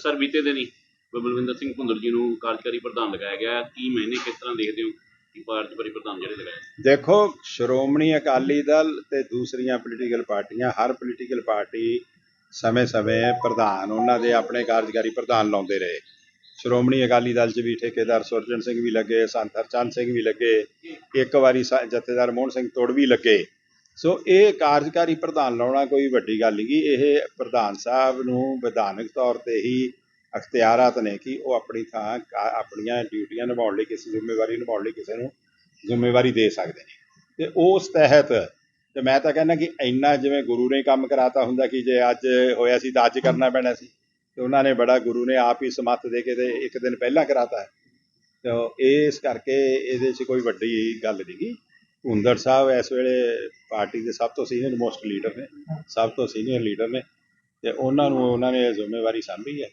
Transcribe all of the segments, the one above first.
Sir, ਬੀਤੇ ਦਿਨੀ ਬਲਵਿੰਦਰ ਸਿੰਘ ਭੁੰਦਰ ਜੀ ਨੂੰ ਕਾਰਜਕਾਰੀ ਪ੍ਰਧਾਨ ਲਗਾਇਆ ਗਿਆ। ਕੀ ਮਹੀਨੇ ਕਿਸ ਤਰ੍ਹਾਂ ਦੇਖਦੇ ਹੋ ਕਿ ਕਾਰਜਕਾਰੀ ਪ੍ਰਧਾਨ ਜਿਹੜੇ ਲਗਾਏ? ਦੇਖੋ, ਸ਼੍ਰੋਮਣੀ ਅਕਾਲੀ ਦਲ ਤੇ ਦੂਸਰੀਆਂ ਪੋਲੀਟੀਕਲ ਪਾਰਟੀਆਂ, ਹਰ ਪੋਲੀਟੀਕਲ ਪਾਰਟੀ ਸਮੇਂ-ਸਮੇਂ ਪ੍ਰਧਾਨ, ਉਹਨਾਂ ਦੇ ਆਪਣੇ ਕਾਰਜਕਾਰੀ ਪ੍ਰਧਾਨ ਲਾਉਂਦੇ ਰਹੇ। ਸ਼੍ਰੋਮਣੀ ਅਕਾਲੀ ਦਲ 'ਚ ਵੀ ਠੇਕੇਦਾਰ ਸੁਰਜਨ ਸਿੰਘ ਵੀ ਲੱਗੇ, ਸੰਤ ਹਰਚੰਦ ਸਿੰਘ ਵੀ ਲੱਗੇ, ਇੱਕ ਵਾਰੀ ਜਥੇਦਾਰ ਮੋਹਨ ਸਿੰਘ ਤੋੜ ਵੀ ਲੱਗੇ। ਸੋ ਇਹ ਕਾਰਜਕਾਰੀ ਪ੍ਰਧਾਨ ਲਾਉਣਾ ਕੋਈ ਵੱਡੀ ਗੱਲ ਨਹੀਂ ਇਹ ਪ੍ਰਧਾਨ ਸਾਹਿਬ ਨੂੰ ਵਿਧਾਨਕ ਤੌਰ ਤੇ ਹੀ ਅਖਤਿਆਰਾਤ ਨੇ ਕਿ ਉਹ ਆਪਣੀ ਥਾਂ ਕਾ- ਆਪਣੀਆਂ ਡਿਊਟੀਆਂ ਨਿਭਾਉਣ ਲਈ ਕਿਸੇ ਜ਼ਿੰਮੇਵਾਰੀ ਨਿਭਾਉਣ ਲਈ ਕਿਸੇ ਨੂੰ ਜ਼ਿੰਮੇਵਾਰੀ ਦੇ ਸਕਦੇ ਨੇ। ਤੇ ਉਸ ਤਹਿਤ ਤੇ ਮੈਂ ਤਾਂ ਕਹਿੰਦਾ ਕਿ ਇੰਨਾ ਜਿਵੇਂ ਗੁਰੂ ਨੇ ਕੰਮ ਕਰਾਤਾ ਹੁੰਦਾ ਕਿ ਜੇ ਅੱਜ ਹੋਇਆ ਸੀ ਤਾਂ ਅੱਜ ਕਰਨਾ ਪੈਣਾ ਸੀ। ਤੇ ਉਹਨਾਂ ਨੇ ਬੜਾ ਗੁਰੂ ਨੇ ਆਪ ਹੀ ਸਮੱਤ ਦੇ ਕੇ ਤੇ ਇੱਕ ਦਿਨ ਪਹਿਲਾਂ ਕਰਾਤਾ। ਹੈ ਤੇ ਇਸ ਕਰਕੇ ਇਹਦੇ 'ਚ ਕੋਈ ਵੱਡੀ ਗੱਲ ਨਹੀਂਗੀ ਹੁੰਦੜ ਸਾਹਿਬ ਇਸ ਵੇਲੇ ਪਾਰਟੀ ਦੇ ਸਭ ਤੋਂ ਸੀਨੀਅਰ ਮੋਸਟ ਲੀਡਰ ਨੇ ਸਭ ਤੋਂ ਸੀਨੀਅਰ ਲੀਡਰ ਨੇ ਤੇ ਉਹਨਾਂ ਨੂੰ ਉਹਨਾਂ ਨੇ ਇਹ ਜ਼ਿੰਮੇਵਾਰੀ ਸੰਭੀ ਹੈ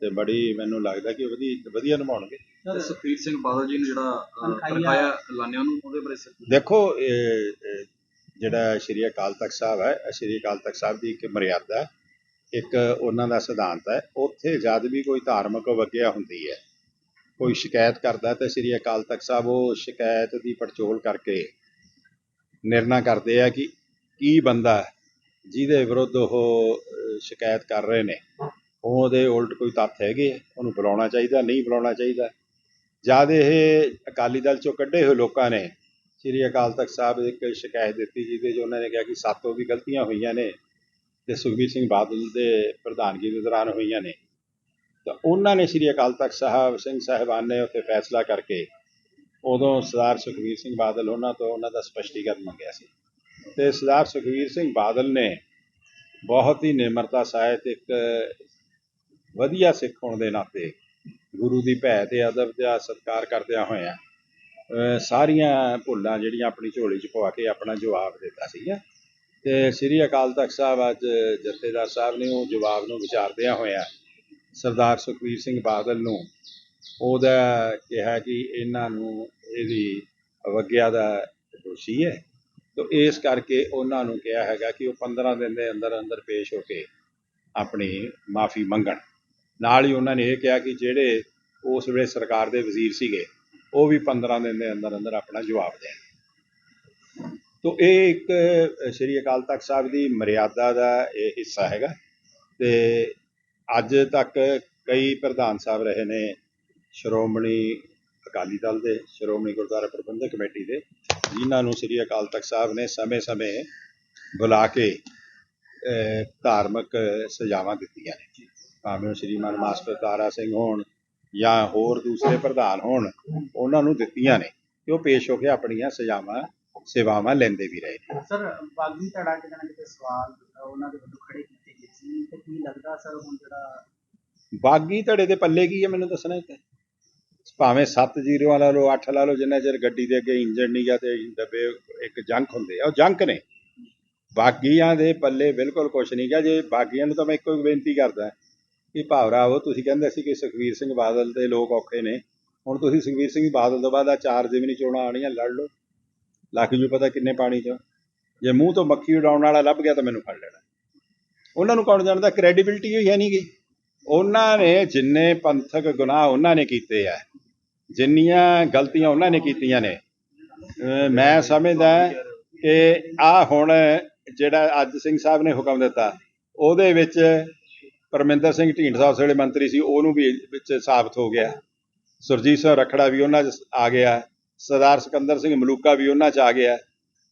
ਤੇ ਬੜੀ ਮੈਨੂੰ ਲੱਗਦਾ ਕਿ ਵਧੀਆ ਵਧੀਆ ਨਿਭਾਉਣਗੇ। ਤੇ ਸੁਖਬੀਰ ਸਿੰਘ ਬਾਦਲ ਜੀ ਨੂੰ ਜਿਹੜਾ ਤਨਖਾਹਿਆ। ਲਾਣੇ ਉਹਨੂੰ ਉਹਦੇ ਬਾਰੇ ਦੇਖੋ ਜਿਹੜਾ ਸ਼੍ਰੀ ਅਕਾਲ ਤਖਤ ਸਾਹਿਬ ਹੈ ਸ਼੍ਰੀ ਅਕਾਲ ਤਖਤ ਸਾਹਿਬ ਦੀ ਇੱਕ ਮਰਿਆਦਾ ਹੈ ਇੱਕ ਉਹਨਾਂ ਦਾ ਸਿਧਾਂਤ ਹੈ ਉੱਥੇ ਜਦ ਵੀ ਕੋਈ ਧਾਰਮਿਕ ਵਗਿਆ ਹੁੰਦੀ ਹੈ ਕੋਈ ਸ਼ਿਕਾਇਤ ਕਰਦਾ ਤੇ ਸ਼੍ਰੀ ਅਕਾਲ ਤਖਤ ਸਾਹਿਬ ਉਹ ਸ਼ਿਕਾਇਤ ਦੀ ਪੜਚੋਲ ਕਰਕੇ ਨਿਰਣਾ ਕਰਦੇ ਆ ਕਿ ਕੀ ਬੰਦਾ ਜਿਹਦੇ ਵਿਰੁੱਧ ਉਹ ਸ਼ਿਕਾਇਤ ਕਰ ਰਹੇ ਨੇ। ਉਹਦੇ ਉਲਟ ਕੋਈ ਤੱਥ ਹੈਗੇ ਉਹਨੂੰ ਬੁਲਾਉਣਾ ਚਾਹੀਦਾ, ਨਹੀਂ ਬੁਲਾਉਣਾ ਚਾਹੀਦਾ। ਜਦ ਇਹ ਅਕਾਲੀ ਦਲ ਚੋਂ ਕੱਢੇ ਹੋਏ ਲੋਕਾਂ ਨੇ, ਸ੍ਰੀ ਅਕਾਲ ਤਖਤ ਸਾਹਿਬ ਇੱਕ ਸ਼ਿਕਾਇਤ ਦਿੱਤੀ ਜਿਹਦੇ 'ਚ ਉਹਨਾਂ ਨੇ ਕਿਹਾ ਕਿ ਸਾਤੋਂ ਵੀ ਗਲਤੀਆਂ ਹੋਈਆਂ ਨੇ ਤੇ ਸੁਖਬੀਰ ਸਿੰਘ ਬਾਦਲ ਦੇ ਪ੍ਰਧਾਨਗੀ ਦੇ ਦੌਰਾਨ ਹੋਈਆਂ ਨੇ। ਤਾਂ ਉਹਨਾਂ ਨੇ ਸ੍ਰੀ ਅਕਾਲ ਤਖਤ ਸਾਹਿਬ, ਸਿੰਘ ਸਾਹਿਬਾਨ ਨੇ ਉੱਥੇ ਫੈਸਲਾ ਕਰਕੇ ਉਦੋਂ ਸਰਦਾਰ ਸੁਖਬੀਰ ਸਿੰਘ ਬਾਦਲ ਉਹਨਾਂ ਤੋਂ ਉਹਨਾਂ ਦਾ ਸਪਸ਼ਟੀਕਰਨ ਮੰਗਿਆ ਸੀ। ਤੇ ਸਰਦਾਰ ਸੁਖਬੀਰ ਸਿੰਘ ਬਾਦਲ ਨੇ ਬਹੁਤ ਹੀ ਨਿਮਰਤਾ ਸਹਿਤ, ਇੱਕ ਵਧੀਆ ਸਿੱਖ ਹੋਣ ਦੇ ਨਾਤੇ ਗੁਰੂ ਦੀ ਭੈ ਤੇ ਅਦਬ ਦਾ ਸਤਿਕਾਰ ਕਰਦਿਆਂ ਹੋਇਆਂ ਸਾਰੀਆਂ ਭੁੱਲਾਂ ਜਿਹੜੀਆਂ ਆਪਣੀ ਝੋਲੀ 'ਚ ਪਵਾ ਕੇ ਆਪਣਾ ਜਵਾਬ ਦਿੱਤਾ ਸੀਗਾ। ਤੇ ਸ੍ਰੀ ਅਕਾਲ ਤਖਤ ਸਾਹਿਬ ਅੱਜ ਜਥੇਦਾਰ ਸਾਹਿਬ ਨੇ ਉਹ ਜਵਾਬ ਨੂੰ ਵਿਚਾਰਦਿਆਂ ਹੋਇਆਂ ਸਰਦਾਰ ਸੁਖਬੀਰ ਸਿੰਘ ਬਾਦਲ ਨੂੰ ਉਹਦਾ ਕਿਹਾ ਕਿ ਇਹਨਾਂ ਨੂੰ ਇਹਦੀ ਅਵਗਿਆ ਦਾ ਦੋਸ਼ੀ ਹੈ। ਤੋ ਇਸ ਕਰਕੇ ਉਹਨਾਂ ਨੂੰ ਕਿਹਾ ਹੈਗਾ ਕਿ ਉਹ 15 ਦਿਨ ਦੇ ਅੰਦਰ ਅੰਦਰ ਪੇਸ਼ ਹੋ ਕੇ ਆਪਣੀ ਮਾਫੀ ਮੰਗਣ। ਨਾਲ ਹੀ ਉਹਨਾਂ ਨੇ ਇਹ ਕਿਹਾ ਕਿ ਜਿਹੜੇ ਉਸ ਵੇਲੇ ਸਰਕਾਰ ਦੇ ਵਜ਼ੀਰ ਸੀਗੇ, ਉਹ ਵੀ 15 ਦਿਨ ਦੇ ਅੰਦਰ ਅੰਦਰ ਆਪਣਾ ਜਵਾਬ ਦੇਣ। ਤੋ ਇਹ ਇੱਕ ਸ਼੍ਰੀ ਅਕਾਲ ਤਖਤ ਸਾਹਿਬ ਦੀ ਮਰਿਆਦਾ ਦਾ ਇਹ ਹਿੱਸਾ ਹੈਗਾ। ਤੇ ਅੱਜ ਤੱਕ ਕਈ ਪ੍ਰਧਾਨ ਸਾਹਿਬ ਰਹੇ ਨੇ, ਸ਼੍ਰੋਮਣੀ ਅਕਾਲੀ ਦਲ ਦੇ ਸ਼੍ਰੋਮਣੀ ਗੁਰਦੁਆਰਾ ਪ੍ਰਬੰਧਕ ਕਮੇਟੀ ਦੇ ਜਿਨ੍ਹਾਂ ਨੂੰ ਸ਼੍ਰੀ ਅਕਾਲ ਤਖਤ ਸਾਹਿਬ ਨੇ ਸਮੇਂ-ਸਮੇਂ ਬੁਲਾ ਕੇ ਧਾਰਮਿਕ ਸਜ਼ਾਵਾਂ ਦਿੱਤੀਆਂ ਨੇ। ਭਾਵੇਂ ਸ਼੍ਰੀਮਾਨ ਮਾਸਟਰ ਤਾਰਾ ਸਿੰਘ ਹੋਣ ਜਾਂ ਹੋਰ ਦੂਸਰੇ ਪ੍ਰਧਾਨ ਹੋਣ ਉਹਨਾਂ ਨੂੰ ਦਿੱਤੀਆਂ ਨੇ ਤੇ ਉਹ ਪੇਸ਼ ਹੋ ਕੇ ਆਪਣੀਆਂ ਸਜ਼ਾਵਾਂ ਸੇਵਾਵਾਂ ਲੈਂਦੇ ਵੀ ਰਹੇ ਨੇ। ਸਰ ਬਾਗੀ ਧੜਾ ਕਿਤੇ ਨਾ ਕਿਤੇ ਸਵਾਲ ਉਹਨਾਂ ਦੇ ਵੱਲੋਂ ਖੜੇ ਕੀਤੇ ਗਏ ਸੀ ਤੇ ਕੀ ਲੱਗਦਾ ਸਰ ਹੁਣ ਜਿਹੜਾ ਬਾਗੀ ਧੜੇ ਦੇ ਪੱਲੇ ਕੀ ਹੈ? ਮੈਨੂੰ ਦੱਸਣਾ ਇੱਕ। ਭਾਵੇਂ 7 ਜੀਰੋਆਂ ਲਾ ਲਓ 8 ਲਾ ਲਓ, ਜਿੰਨਾ ਚਿਰ ਗੱਡੀ ਦੇ ਅੱਗੇ ਇੰਜਣ ਨਹੀਂ ਗਿਆ ਤੇ ਡੱਬੇ ਇੱਕ ਜੰਕ ਹੁੰਦੇ ਆ, ਉਹ ਜੰਕ ਨੇ। ਬਾਗੀਆਂ ਦੇ ਪੱਲੇ ਬਿਲਕੁਲ ਕੁਝ ਨਹੀਂ ਗਿਆ ਜੇ ਬਾਗੀਆਂ ਨੂੰ ਤਾਂ ਮੈਂ ਇੱਕੋ ਹੀ ਬੇਨਤੀ ਕਰਦਾ ਕਿ ਭਾਵਰਾਵੋ ਤੁਸੀਂ ਕਹਿੰਦੇ ਸੀ ਕਿ ਸੁਖਵੀਰ ਸਿੰਘ ਬਾਦਲ ਦੇ ਲੋਕ ਔਖੇ ਨੇ। ਹੁਣ ਤੁਸੀਂ ਸੁਖਵੀਰ ਸਿੰਘ ਬਾਦਲ ਤੋਂ ਬਾਅਦ ਆ ਚਾਰ ਜਿਮਨੀ ਚੋਣਾਂ ਆਣੀਆਂ ਲੜ ਲਓ। ਲੱਖ ਜੂ ਪਤਾ ਕਿੰਨੇ ਪਾਣੀ ਚ। ਜੇ ਮੂੰਹ ਤੋਂ ਮੱਖੀ ਉਡਾਉਣ ਵਾਲਾ ਲੱਭ ਗਿਆ ਤਾਂ ਮੈਨੂੰ ਫੜ ਲੈਣਾ। ਉਹਨਾਂ ਨੂੰ ਕੌਣ ਜਾਣਦਾ? ਕ੍ਰੈਡੀਬਿਲਟੀ ਹੋਈ ਹੈ ਨਹੀਂ ਗਈ ਉਹਨਾਂ ਨੇ ਜਿੰਨੇ ਪੰਥਕ ਗੁਨਾਹ ਉਹਨਾਂ ਨੇ ਕੀਤੇ ਆ। ਜਿੰਨੀਆਂ ਗਲਤੀਆਂ ਉਹਨਾਂ ਨੇ ਕੀਤੀਆਂ ਨੇ ਮੈਂ ਸਮਝਦਾ ਕਿ ਆ ਹੁਣ ਜਿਹੜਾ ਅੱਜ ਸਿੰਘ ਸਾਹਿਬ ਨੇ ਹੁਕਮ ਦਿੱਤਾ, ਉਹਦੇ ਵਿੱਚ ਪਰਮਿੰਦਰ ਸਿੰਘ ਢੀਂਡਸਾ ਉਸ ਵੇਲੇ ਮੰਤਰੀ ਸੀ, ਉਹਨੂੰ ਵੀ ਵਿੱਚ ਸਾਬਤ ਹੋ ਗਿਆ। ਸੁਰਜੀਤ ਸਿੰਘ ਰਖੜਾ ਵੀ ਉਹਨਾਂ 'ਚ ਆ ਗਿਆ, ਸਰਦਾਰ ਸਿਕੰਦਰ ਸਿੰਘ ਮਲੂਕਾ ਵੀ ਉਹਨਾਂ 'ਚ ਆ ਗਿਆ,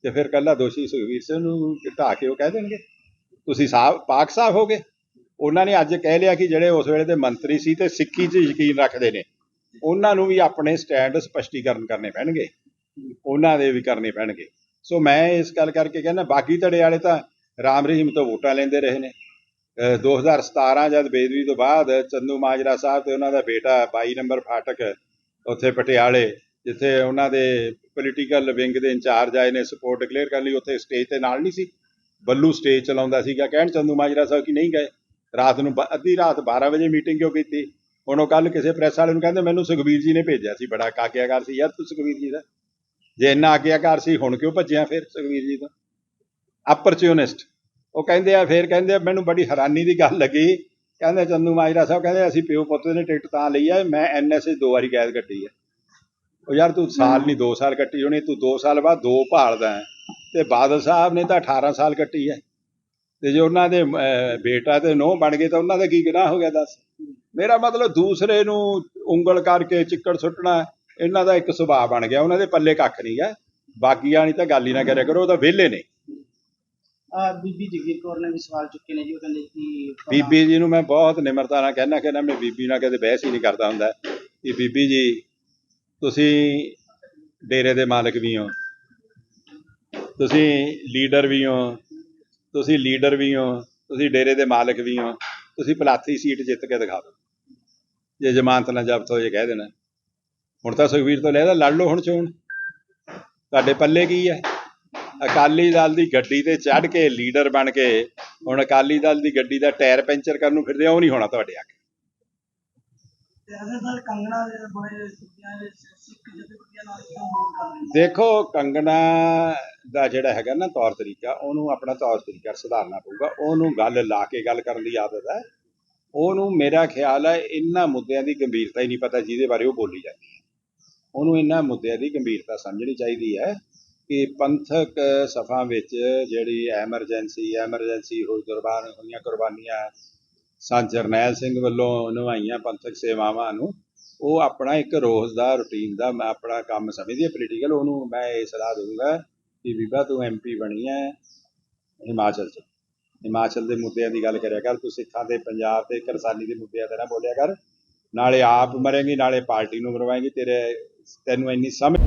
ਤੇ ਫਿਰ ਕੱਲਾ ਦੋਸ਼ੀ ਸੁਖਵੀਰ ਸਿੰਘ ਨੂੰ ਢਾਹ ਕੇ ਉਹ ਕਹਿ ਦੇਣਗੇ। ਤੁਸੀਂ ਸਾਹਿਬ ਪਾਕ ਸਾਹਿਬ ਹੋ ਗਏ। ਉਹਨਾਂ ਨੇ ਅੱਜ ਕਹਿ ਲਿਆ ਕਿ ਜਿਹੜੇ ਉਸ ਵੇਲੇ ਦੇ ਮੰਤਰੀ ਸੀ ਤੇ ਸਿੱਖੀ 'ਚ ਯਕੀਨ ਰੱਖਦੇ ਨੇ। ਉਹਨਾਂ ਨੂੰ ਵੀ ਆਪਣੇ ਸਟੈਂਡ ਸਪਸ਼ਟੀਕਰਨ ਕਰਨੇ ਪੈਣਗੇ। ਉਹਨਾਂ ਦੇ ਵੀ ਕਰਨੇ ਪੈਣਗੇ। ਸੋ ਮੈਂ ਇਸ ਗੱਲ ਕਰਕੇ ਕਹਿੰਦਾ ਬਾਕੀ ਧੜੇ ਵਾਲੇ ਤਾਂ ਰਾਮ ਰਹੀਮ ਤੋਂ ਵੋਟਾਂ ਲੈਂਦੇ ਰਹੇ ਨੇ। ਅਹ 2017 ਜਦ ਬੇਦਵੀ ਤੋਂ ਬਾਅਦ ਚੰਦੂ ਮਾਜਰਾ ਸਾਹਿਬ ਤੇ ਉਹਨਾਂ ਦਾ ਬੇਟਾ 22 ਨੰਬਰ ਫਾਟਕ ਉੱਥੇ ਪਟਿਆਲੇ, ਜਿੱਥੇ ਉਹਨਾਂ ਦੇ ਪੋਲੀਟੀਕਲ ਵਿੰਗ ਦੇ ਇੰਚਾਰਜ ਆਏ ਨੇ ਸਪੋਰਟ ਡਿਕਲੇਅਰ ਕਰਨ ਲਈ, ਉੱਥੇ ਸਟੇਜ ਤੇ ਨਾਲ ਨਹੀਂ ਸੀ। ਬੱਲੂ ਸਟੇਜ ਚਲਾਉਂਦਾ ਸੀਗਾ। ਕਹਿਣ ਚੰਦੂ ਮਾਜਰਾ ਸਾਹਿਬ ਕਿ ਨਹੀਂ ਗਏ। ਰਾਤ ਨੂੰ ਬ- ਅੱਧੀ ਰਾਤ 12 ਵਜੇ ਮੀਟਿੰਗ ਕਿਉਂ ਕੀਤੀ? ਹੁਣ ਉਹ ਕੱਲ ਕਿਸੇ ਪ੍ਰੈਸ ਵਾਲੇ ਨੂੰ ਕਹਿੰਦੇ, ਮੈਨੂੰ ਸੁਖਬੀਰ ਜੀ ਨੇ ਭੇਜਿਆ ਸੀ, ਬੜਾ ਕਾਕਿਆਕਾਰ ਸੀ। ਯਾਰ, ਤੂੰ ਸੁਖਬੀਰ ਜੀ ਦਾ? ਜੇ ਇੰਨਾ ਆਗਿਆਕਾਰ ਸੀ, ਹੁਣ ਕਿਉਂ ਭੱਜਿਆ ਫਿਰ ਸੁਖਬੀਰ ਜੀ ਤੋਂ? ਅਪਰਚੂਨਿਸਟ ਉਹ ਕਹਿੰਦੇ ਆ, ਫਿਰ ਕਹਿੰਦੇ ਆ, ਮੈਨੂੰ ਬੜੀ ਹੈਰਾਨੀ ਦੀ ਗੱਲ ਲੱਗੀ। ਕਹਿੰਦੇ ਚੰਦੂ ਮਾਜਰਾ ਸਾਹਿਬ ਕਹਿੰਦੇ ਅਸੀਂ ਪਿਓ ਪੁੱਤ ਨੇ ਟਿਕਟ ਤਾਂ ਲਈ ਹੈ ਮੈਂ ਐਨਐਸਏ ਦੋ ਵਾਰੀ ਕੈਦ ਕੱਟੀ ਹੈ ਉਹ ਯਾਰ, ਤੂੰ ਸਾਲ ਨਹੀਂ 2 ਸਾਲ ਕੱਟੀ ਹੋਣੀ, ਤੂੰ 2 ਸਾਲ ਬਾਅਦ ਦੋ ਭਾਲਦਾ ਹੈ ਤੇ ਬਾਦਲ ਸਾਹਿਬ ਨੇ ਤਾਂ 18 ਸਾਲ ਕੱਟੀ ਹੈ ਤੇ ਜੇ ਉਹਨਾਂ ਦੇ ਬੇਟਾ ਤੇ ਨੋਹ ਬਣ ਗਏ ਤਾਂ ਉਹਨਾਂ ਦਾ ਕੀ ਗੁਨਾਹ ਹੋ ਗਿਆ, ਦੱਸ? ਮੇਰਾ ਮਤਲਬ ਦੂਸਰੇ ਨੂੰ ਉਂਗਲ ਕਰਕੇ ਚਿੱਕੜ ਸੁੱਟਣਾ ਇਹਨਾਂ ਦਾ ਇੱਕ ਸੁਭਾਅ ਬਣ ਗਿਆ ਉਹਨਾਂ ਦੇ ਪੱਲੇ ਕੱਖ ਨਹੀਂ ਹੈ ਬਾਕੀਆਂ ਨਹੀਂ ਤਾਂ ਗੱਲ ਹੀ ਨਾ ਕਰਿਆ ਕਰੋ ਉਹ ਤਾਂ ਵਿਹਲੇ ਨੇ। ਆ ਬੀਬੀ ਜਗੀਰ ਕੌਰ ਨੇ ਵੀ ਸਵਾਲ ਚੁੱਕੇ ਨੇ ਜੀ ਉਹ ਕਹਿੰਦੇ ਕਿ ਬੀਬੀ ਜੀ ਨੂੰ ਮੈਂ ਬਹੁਤ ਨਿਮਰਤਾ ਨਾਲ ਕਹਿਣਾ ਕਿ ਨਾ ਮੈਂ ਬੀਬੀ ਨਾਲ ਕਦੇ ਬਹਿਸ ਹੀ ਨਹੀਂ ਕਰਦਾ ਹੁੰਦਾ। ਕਿ ਬੀਬੀ ਜੀ ਤੁਸੀਂ ਡੇਰੇ ਦੇ ਮਾਲਕ ਵੀ ਹੋ। ਤੁਸੀਂ ਲੀਡਰ ਵੀ ਹੋ। ਤੁਸੀਂ ਲੀਡਰ ਵੀ ਹੋ। ਤੁਸੀਂ ਡੇਰੇ ਦੇ ਮਾਲਕ ਵੀ ਹੋ। ਤੁਸੀਂ ਪਲਾਥੀ ਸੀਟ ਜਿੱਤ ਕੇ ਦਿਖਾ ਦਿਓ। ਜੇ ਜ਼ਮਾਨਤ ਨਾ ਜ਼ਬਤ ਹੋ ਜੇ ਕਹਿ ਦੇਣਾ। ਹੁਣ ਤਾਂ ਸੁਖਵੀਰ ਤੋਂ ਲੈਦਾ ਲੜ ਲਓ ਹੁਣ ਚੋਣ। ਤੁਹਾਡੇ ਪੱਲੇ ਕੀ ਹੈ? ਅਕਾਲੀ ਦਲ ਦੀ ਗੱਡੀ ਤੇ ਚੜ੍ਹ ਕੇ ਲੀਡਰ ਬਣ ਕੇ ਹੁਣ ਅਕਾਲੀ ਦਲ ਦੀ ਗੱਡੀ ਦਾ ਟਾਇਰ ਪੈਂਚਰ ਕਰਨ ਨੂੰ ਫਿਰਦੇ ਆ, ਉਹ ਨਹੀਂ ਹੋਣਾ ਤੁਹਾਡੇ ਅੱਗੇ ਰਹੇ ਨੇ? ਦੇਖੋ ਕੰਗਣਾ ਦਾ ਜਿਹੜਾ ਹੈਗਾ ਨਾ ਤੌਰ ਤਰੀਕਾ ਉਹਨੂੰ ਆਪਣਾ ਤੌਰ ਤਰੀਕਾ ਸੁਧਾਰਨਾ ਪਊਗਾ। ਉਹਨੂੰ ਗੱਲ ਲਾ ਕੇ ਗੱਲ ਕਰਨ ਦੀ ਆਦਤ ਹੈ। ਉਹਨੂੰ ਮੇਰਾ ਖਿਆਲ ਹੈ ਇਹਨਾਂ ਮੁੱਦਿਆਂ ਦੀ ਗੰਭੀਰਤਾ ਹੀ ਨਹੀਂ ਪਤਾ ਜਿਹਦੇ ਬਾਰੇ ਉਹ ਬੋਲੀ ਜਾਂਦੀ ਹੈ। ਉਹਨੂੰ ਇਹਨਾਂ ਮੁੱਦਿਆਂ ਦੀ ਗੰਭੀਰਤਾ ਸਮਝਣੀ ਚਾਹੀਦੀ ਹੈ ਕਿ ਪੰਥਕ ਸਫਾ ਵਿੱਚ ਜਿਹੜੀ ਐਮਰਜੈਂਸੀ ਐਮਰਜੈਂਸੀ ਹੋਈ ਕੁਰਬਾਨ ਹੋਈਆਂ ਕੁਰਬਾਨੀਆਂ ਸੰਤ ਜਰਨੈਲ ਸਿੰਘ ਵੱਲੋਂ ਨਿਭਾਈਆਂ ਪੰਥਕ ਸੇਵਾਵਾਂ ਨੂੰ, ਉਹ ਆਪਣਾ ਇੱਕ ਰੋਜ਼ ਦਾ ਰੁਟੀਨ ਦਾ ਮੈਂ ਆਪਣਾ ਕੰਮ ਸਮਝਦੀ ਹੈ ਪੋਲੀਟੀਕਲ ਉਹਨੂੰ ਮੈਂ ਇਹ ਸਲਾਹ ਦਊਂਗਾ ਕਿ ਬੀਬਾ ਤੂੰ ਐਮਪੀ ਬਣੀ ਹੈ, ਹਿਮਾਚਲ ਚ। ਹਿਮਾਚਲ ਦੇ ਮੁੱਦਿਆਂ ਦੀ ਗੱਲ ਕਰਿਆ ਕਰ, ਤੂੰ ਸਿੱਖਾਂ ਦੇ, ਪੰਜਾਬ ਤੇ ਕਿਰਸਾਨੀ ਦੇ ਮੁੱਦਿਆਂ ਤੇ ਨਾ ਬੋਲਿਆ ਕਰ। ਨਾਲੇ ਆਪ ਮਰੇਂਗੀ, ਨਾਲੇ ਪਾਰਟੀ ਨੂੰ ਮਰਵਾਏਂਗੀ, ਤੇਰੇ, ਤੈਨੂੰ ਇੰਨੀ ਸਮਝ